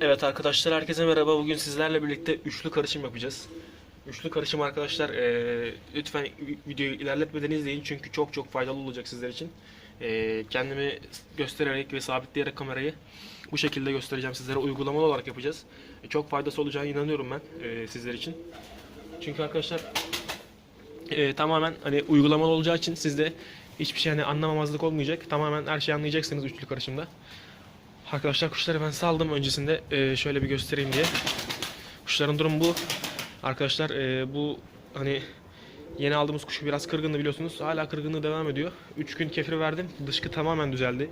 Evet arkadaşlar herkese merhaba. Bugün sizlerle birlikte üçlü karışım yapacağız. Üçlü karışım arkadaşlar eee, lütfen vi- videoyu ilerletmeden izleyin çünkü çok çok faydalı olacak sizler için. Eee, kendimi göstererek ve sabitleyerek kamerayı bu şekilde göstereceğim sizlere uygulamalı olarak yapacağız. E, çok faydası olacağına inanıyorum ben eee, sizler için. Çünkü arkadaşlar eee, tamamen hani uygulamalı olacağı için sizde hiçbir şey hani anlamamazlık olmayacak. Tamamen her şeyi anlayacaksınız üçlü karışımda. Arkadaşlar kuşları ben saldım öncesinde e, şöyle bir göstereyim diye. Kuşların durumu bu. Arkadaşlar e, bu hani yeni aldığımız kuşu biraz kırgındı biliyorsunuz. Hala kırgınlığı devam ediyor. 3 gün kefir verdim. Dışkı tamamen düzeldi.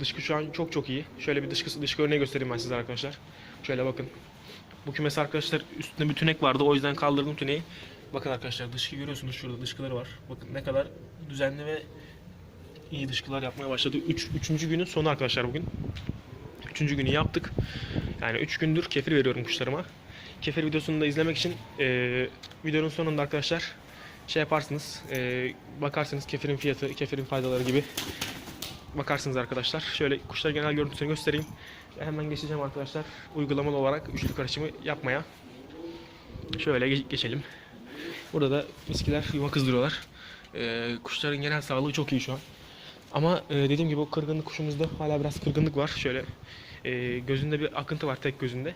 Dışkı şu an çok çok iyi. Şöyle bir dışkı, dışkı örneği göstereyim ben size arkadaşlar. Şöyle bakın. Bu kümes arkadaşlar üstünde bir tünek vardı. O yüzden kaldırdım tüneyi. Bakın arkadaşlar dışkı görüyorsunuz şurada dışkıları var. Bakın ne kadar düzenli ve iyi dışkılar yapmaya başladı. 3. Üç, üçüncü günün sonu arkadaşlar bugün. Üçüncü günü yaptık. Yani 3 gündür kefir veriyorum kuşlarıma. Kefir videosunu da izlemek için e, videonun sonunda arkadaşlar şey yaparsınız. e, bakarsınız kefirin fiyatı, kefirin faydaları gibi bakarsınız arkadaşlar. Şöyle kuşlar genel görüntüsünü göstereyim. Hemen geçeceğim arkadaşlar uygulamalı olarak üçlü karışımı yapmaya. Şöyle ge- geçelim. Burada da miskiler yuva kızdırıyorlar. E, kuşların genel sağlığı çok iyi şu an. Ama e, dediğim gibi o kırgınlık kuşumuzda hala biraz kırgınlık var. Şöyle e, gözünde bir akıntı var tek gözünde.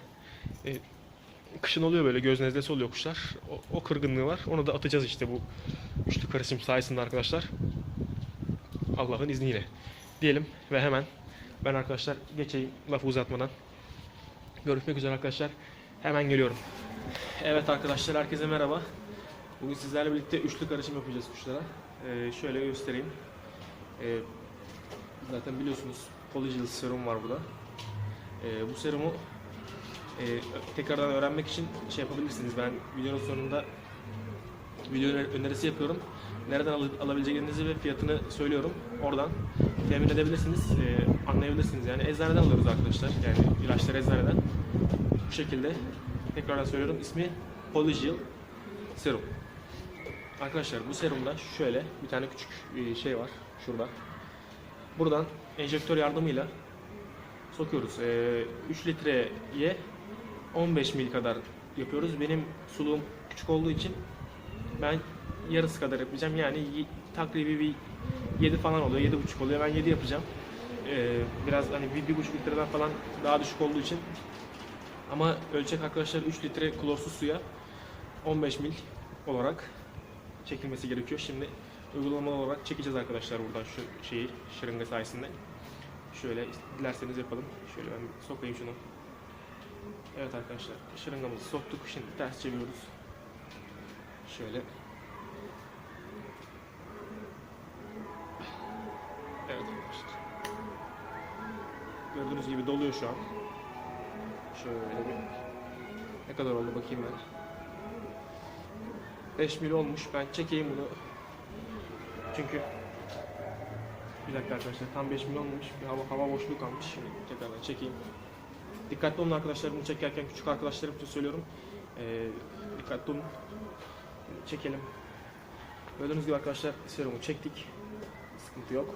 E, kışın oluyor böyle göz nezlesi oluyor kuşlar. O, o kırgınlığı var. Onu da atacağız işte bu üçlü karışım sayesinde arkadaşlar. Allah'ın izniyle. Diyelim ve hemen ben arkadaşlar geçeyim lafı uzatmadan. Görüşmek üzere arkadaşlar. Hemen geliyorum. Evet arkadaşlar herkese merhaba. Bugün sizlerle birlikte üçlü karışım yapacağız kuşlara. E, şöyle göstereyim. Ee, zaten biliyorsunuz Polygel serum var burada. Ee, bu serumu e, tekrardan öğrenmek için şey yapabilirsiniz. Ben videonun sonunda video öner- önerisi yapıyorum. Nereden al- alabileceğinizi ve fiyatını söylüyorum. Oradan temin edebilirsiniz, e, anlayabilirsiniz. Yani eczaneden alıyoruz arkadaşlar. Yani ilaçları eczaneden. Bu şekilde tekrardan söylüyorum. İsmi Polygel serum. Arkadaşlar bu serumda şöyle bir tane küçük e, şey var şurada. Buradan enjektör yardımıyla sokuyoruz. E, 3 litreye 15 mil kadar yapıyoruz. Benim suluğum küçük olduğu için ben yarısı kadar yapacağım. Yani takribi bir 7 falan oluyor. 7,5 oluyor. Ben 7 yapacağım. E, biraz hani bir, bir buçuk litreden falan daha düşük olduğu için ama ölçek arkadaşlar 3 litre klorsuz suya 15 mil olarak çekilmesi gerekiyor. Şimdi uygulamalı olarak çekeceğiz arkadaşlar buradan şu şeyi şırınga sayesinde. Şöyle dilerseniz yapalım. Şöyle ben sokayım şunu. Evet arkadaşlar şırıngamızı soktuk. Şimdi ters çeviriyoruz. Şöyle. Evet arkadaşlar. Gördüğünüz gibi doluyor şu an. Şöyle bir ne kadar oldu bakayım ben. 5 mil olmuş. Ben çekeyim bunu. Çünkü bir dakika arkadaşlar tam 5 mil olmamış. Bir hava, hava boşluğu kalmış. Şimdi tekrardan çekeyim. Dikkatli olun arkadaşlar bunu çekerken küçük arkadaşlarım için söylüyorum. Ee, dikkatli olun. Çekelim. Gördüğünüz gibi arkadaşlar serumu çektik. Sıkıntı yok.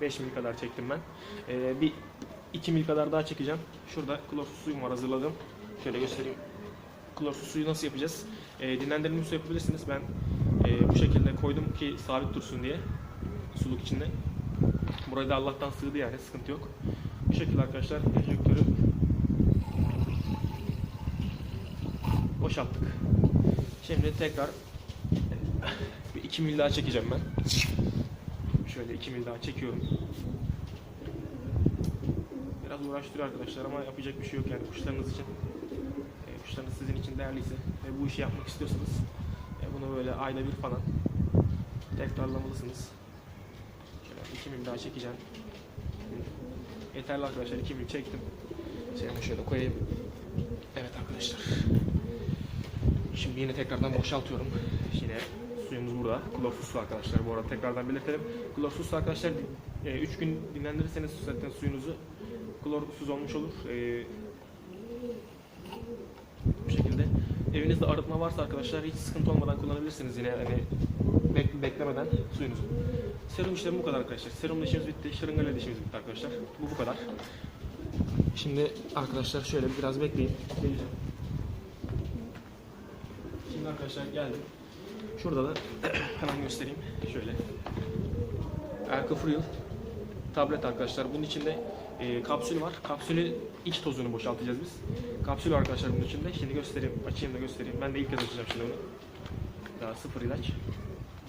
5 mil kadar çektim ben. Ee, bir 2 mil kadar daha çekeceğim. Şurada klorsuz suyum var hazırladım. Şöyle göstereyim. Klorsuz suyu nasıl yapacağız? E, dinlendirilmiş su yapabilirsiniz. Ben e, bu şekilde koydum ki sabit dursun diye suluk içinde. Burayı da Allah'tan sığdı yani sıkıntı yok. Bu şekilde arkadaşlar enjektörü boşalttık. Şimdi tekrar bir 2 mil daha çekeceğim ben. Şöyle 2 mil daha çekiyorum. Biraz uğraştırıyor arkadaşlar ama yapacak bir şey yok yani kuşlarınız için. E, kuşlarınız sizin için değerliyse ve bu işi yapmak istiyorsanız bunu böyle ayda bir falan tekrarlamalısınız. Şöyle 2 mil daha çekeceğim. Yeterli arkadaşlar 2 mil çektim. Seni şöyle koyayım. Evet arkadaşlar. Şimdi yine tekrardan boşaltıyorum. Yine suyumuz burada. Klorsuz su arkadaşlar. Bu arada tekrardan belirtelim. Klorsuz su arkadaşlar 3 gün dinlendirirseniz zaten suyunuzu klorsuz olmuş olur. E, bu şekilde. Evinizde arıtma varsa arkadaşlar hiç sıkıntı olmadan kullanabilirsiniz yine hani bek- beklemeden suyunuzu. Serum işlemi bu kadar arkadaşlar. Serumla işimiz bitti. Şırıngayla işimiz bitti arkadaşlar. Bu bu kadar. Şimdi arkadaşlar şöyle biraz bekleyin. Şimdi arkadaşlar geldim. Şurada da hemen göstereyim. Şöyle. Erka tablet arkadaşlar. Bunun içinde e, kapsül var. Kapsülü iç tozunu boşaltacağız biz. Kapsül var arkadaşlar bunun içinde. Şimdi göstereyim. Açayım da göstereyim. Ben de ilk kez açacağım şimdi bunu. Daha sıfır ilaç.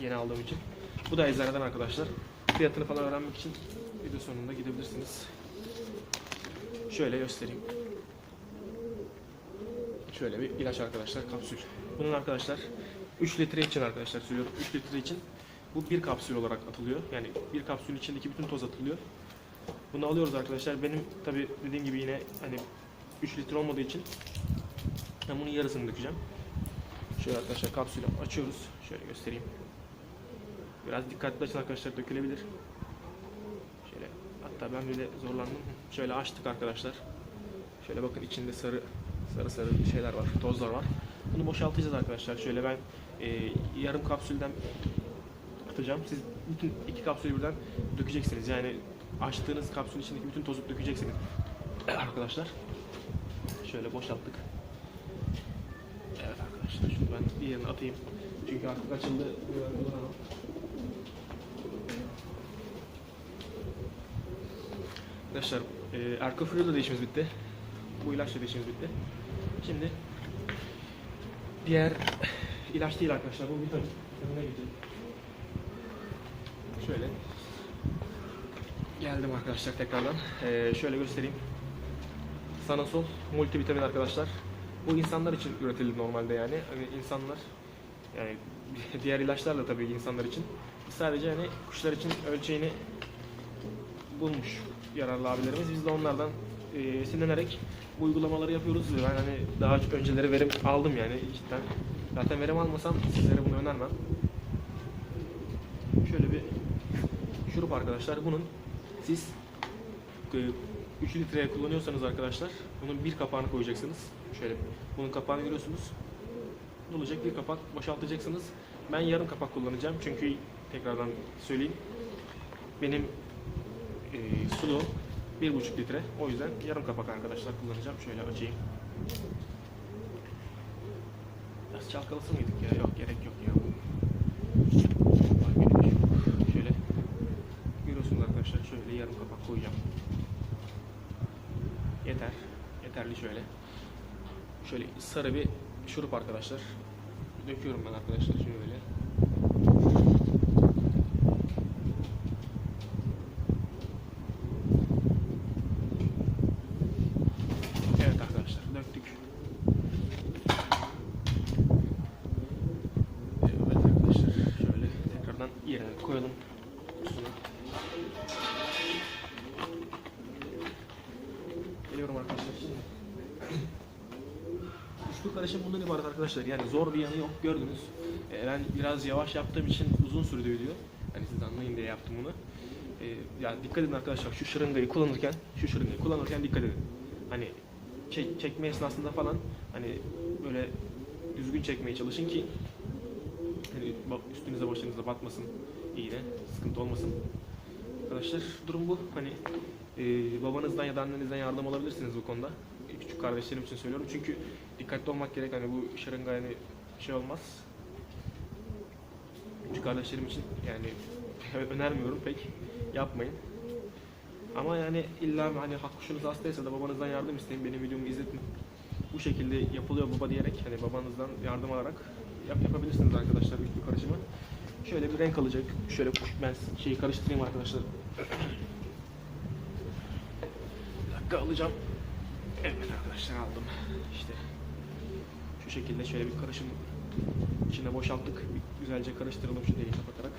Yeni aldığım için. Bu da eczaneden arkadaşlar. Fiyatını falan öğrenmek için video sonunda gidebilirsiniz. Şöyle göstereyim. Şöyle bir ilaç arkadaşlar kapsül. Bunun arkadaşlar 3 litre için arkadaşlar söylüyorum. 3 litre için bu bir kapsül olarak atılıyor. Yani bir kapsülün içindeki bütün toz atılıyor. Bunu alıyoruz arkadaşlar. Benim tabi dediğim gibi yine hani 3 litre olmadığı için ben bunun yarısını dökeceğim. Şöyle arkadaşlar kapsülü açıyoruz. Şöyle göstereyim. Biraz dikkatli açın arkadaşlar dökülebilir. Şöyle hatta ben bile zorlandım. Şöyle açtık arkadaşlar. Şöyle bakın içinde sarı sarı sarı şeyler var, tozlar var. Bunu boşaltacağız arkadaşlar. Şöyle ben e, yarım kapsülden atacağım. Siz bütün iki kapsülü birden dökeceksiniz. Yani açtığınız kapsülün içindeki bütün tozu dökeceksiniz arkadaşlar. Şöyle boşalttık. Evet arkadaşlar şunu ben diğerini atayım. Çünkü artık açıldı. Arkadaşlar e, Erkofrio da değişimiz bitti. Bu ilaçla değişimiz bitti. Şimdi diğer ilaç değil arkadaşlar. Bu vitamin. Vitamine gidelim. Şöyle. Geldim arkadaşlar tekrardan. Ee, şöyle göstereyim. Sanasol multivitamin arkadaşlar. Bu insanlar için üretildi normalde yani. Hani insanlar yani diğer ilaçlar da tabii insanlar için. Sadece hani kuşlar için ölçeğini bulmuş yararlı abilerimiz. Biz de onlardan e, esinlenerek bu uygulamaları yapıyoruz. Ben hani daha önceleri verim aldım yani cidden. Zaten verim almasam sizlere bunu önermem. Şöyle bir şurup arkadaşlar. Bunun siz e, 3 litreye kullanıyorsanız arkadaşlar bunun bir kapağını koyacaksınız. Şöyle bunun kapağını görüyorsunuz. Olacak? Bir kapak boşaltacaksınız. Ben yarım kapak kullanacağım çünkü tekrardan söyleyeyim. Benim e, sulu 1,5 litre. O yüzden yarım kapak arkadaşlar kullanacağım. Şöyle açayım. Biraz çalkalası mıydık ya? Yok gerek yok ya. Şöyle görüyorsunuz arkadaşlar. Şöyle yarım kapak koyacağım. Yeter. Yeterli şöyle. Şöyle sarı bir şurup arkadaşlar. Döküyorum ben arkadaşlar şöyle. Geliyorum arkadaşlar. Üçlü karışım bundan ibaret arkadaşlar. Yani zor bir yanı yok gördünüz. Ee, ben biraz yavaş yaptığım için uzun sürdü video. Hani siz anlayın diye yaptım bunu. Ee, yani dikkat edin arkadaşlar şu şırıngayı kullanırken, şu şırıngayı kullanırken dikkat edin. Hani çek, çekme esnasında falan hani böyle düzgün çekmeye çalışın ki hani üstünüze başınıza batmasın iğne, sıkıntı olmasın. Arkadaşlar durum bu. Hani e, babanızdan ya da annenizden yardım alabilirsiniz bu konuda. E, Küçük kardeşlerim için söylüyorum çünkü dikkatli olmak gerek. Hani bu şırınga yani şey olmaz. Küçük kardeşlerim için yani önermiyorum pek. Yapmayın. Ama yani illa hani hak kuşunuz hastaysa da babanızdan yardım isteyin. Benim videomu izletin. Bu şekilde yapılıyor baba diyerek hani babanızdan yardım alarak yap, yapabilirsiniz arkadaşlar üçlü karışımı. Şöyle bir renk alacak. Şöyle ben şeyi karıştırayım arkadaşlar. Bir dakika alacağım. Evet arkadaşlar aldım. İşte şu şekilde şöyle bir karışım içine boşalttık. Bir güzelce karıştıralım şu deliği kapatarak.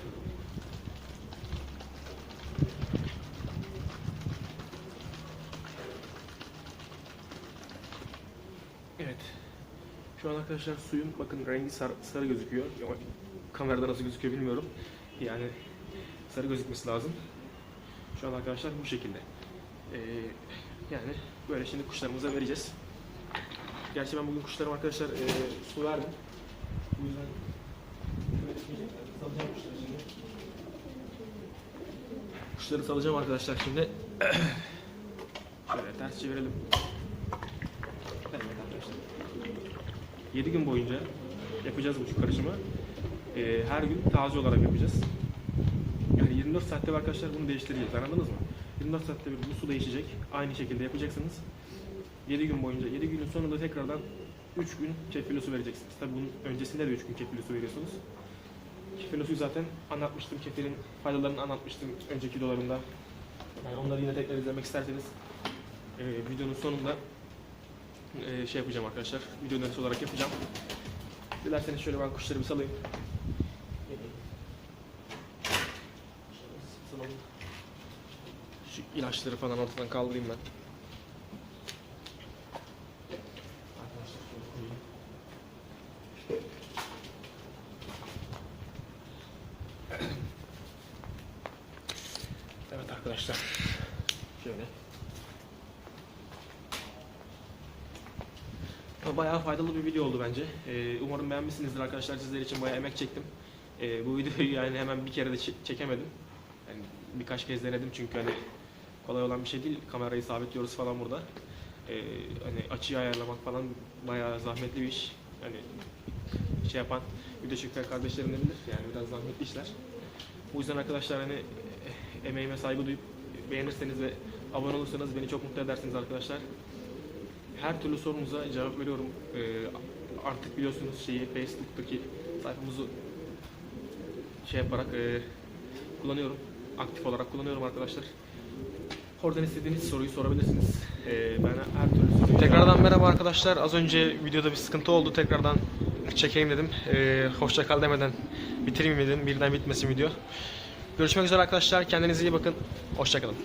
Evet. Şu an arkadaşlar suyun bakın rengi sarı, sarı gözüküyor. Kamerada nasıl gözüküyor bilmiyorum. Yani sarı gözükmesi lazım. Şu an arkadaşlar bu şekilde. Ee, yani böyle şimdi kuşlarımıza vereceğiz. Gerçi ben bugün kuşlarıma arkadaşlar e, su verdim. Bu yüzden kuşları şimdi. Kuşları salacağım arkadaşlar şimdi. Şöyle ters çevirelim. Evet arkadaşlar. 7 gün boyunca yapacağız bu karışımı. Ee, her gün taze olarak yapacağız. Yani 24 saatte arkadaşlar bunu değiştireceğiz. Anladınız mı? 24 saatte bir bu su değişecek. Aynı şekilde yapacaksınız. 7 gün boyunca, 7 günün sonunda tekrardan 3 gün kefir su vereceksiniz. Tabi bunun öncesinde de 3 gün kefir su veriyorsunuz. Kefir suyu zaten anlatmıştım. Kefirin faydalarını anlatmıştım önceki videolarımda. Yani onları yine tekrar izlemek isterseniz e, videonun sonunda e, şey yapacağım arkadaşlar. Video önerisi olarak yapacağım. Dilerseniz şöyle ben kuşları bir salayım. Şu ilaçları falan ortadan kaldırayım ben. Evet arkadaşlar. Şöyle. Bayağı faydalı bir video oldu bence. Ee, umarım beğenmişsinizdir arkadaşlar. Sizler için bayağı emek çektim. Ee, bu videoyu yani hemen bir kere de çe- çekemedim. Yani birkaç kez denedim çünkü hani kolay olan bir şey değil. Kamerayı sabitliyoruz falan burada. Ee, hani açıyı ayarlamak falan bayağı zahmetli bir iş. Hani şey yapan video çeken kardeşlerim de bilir. Yani biraz zahmetli işler. Bu yüzden arkadaşlar hani e, emeğime saygı duyup beğenirseniz ve abone olursanız beni çok mutlu edersiniz arkadaşlar. Her türlü sorunuza cevap veriyorum. Ee, artık biliyorsunuz şeyi Facebook'taki sayfamızı şey yaparak e, kullanıyorum. Aktif olarak kullanıyorum arkadaşlar. Oradan istediğiniz soruyu sorabilirsiniz. Ee, ben her türlü soruyu Tekrardan merhaba arkadaşlar. Az önce videoda bir sıkıntı oldu. Tekrardan çekeyim dedim. Ee, hoşça kal demeden bitireyim dedim. Birden bitmesin video. Görüşmek üzere arkadaşlar. Kendinize iyi bakın. Hoşça kalın.